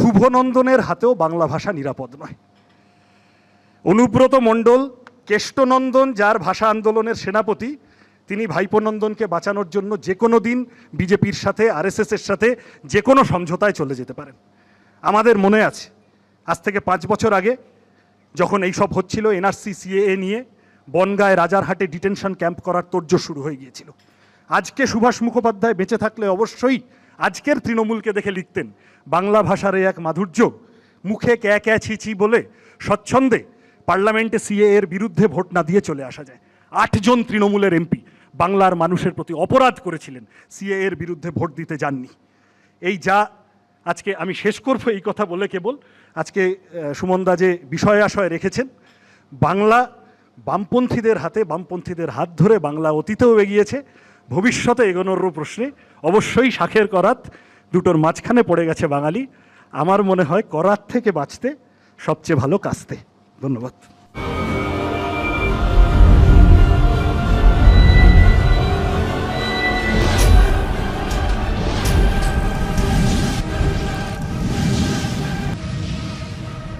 শুভনন্দনের হাতেও বাংলা ভাষা নিরাপদ নয়। অনুব্রত মণ্ডল, কেষ্টনন্দন, যার ভাষা আন্দোলনের সেনাপতি, তিনি ভাইপোনন্দনকে বাঁচানোর জন্য যে কোনো দিন বিজেপির সাথে আরএসএসের সাথে যে কোনো সমঝোতায় চলে যেতে পারেন। আমাদের মনে আছে, আজ থেকে পাঁচ বছর আগে যখন এই সব হচ্ছিল, এনআরসি, সিএএ নিয়ে বনগায় রাজারহাটে ডিটেনশন ক্যাম্প করার তোড়জোড় শুরু হয়ে গিয়েছিল। আজকে সুভাষ মুখোপাধ্যায় বেঁচে থাকলে অবশ্যই আজকের তৃণমূলকে দেখে লিখতেন, বাংলা ভাষার এক মাধুর্য, মুখে ক্যা ক্যা ছি ছি বলে স্বচ্ছন্দে পার্লামেন্টে সিএ এর বিরুদ্ধে ভোট না দিয়ে চলে আসা যায়। আটজন তৃণমূলের এমপি বাংলার মানুষের প্রতি অপরাধ করেছিলেন সিএ এর বিরুদ্ধে ভোট দিতে যাননি। এই যা, আজকে আমি শেষ করব এই কথা বলে কেবল, আজকে সুমনদা যে বিষয় আশয় রেখেছেন, বাংলা বামপন্থীদের হাতে, বামপন্থীদের হাত ধরে বাংলা অতীতেও এগিয়েছে ভবিষ্যতে এগোনোর প্রশ্নে অবশ্যই শাখের করাত দুটোর মাঝখানে পড়ে গেছে বাঙালি। আমার মনে হয় করাত থেকে বাঁচতে সবচেয়ে ভালো কাস্তে। ধন্যবাদ।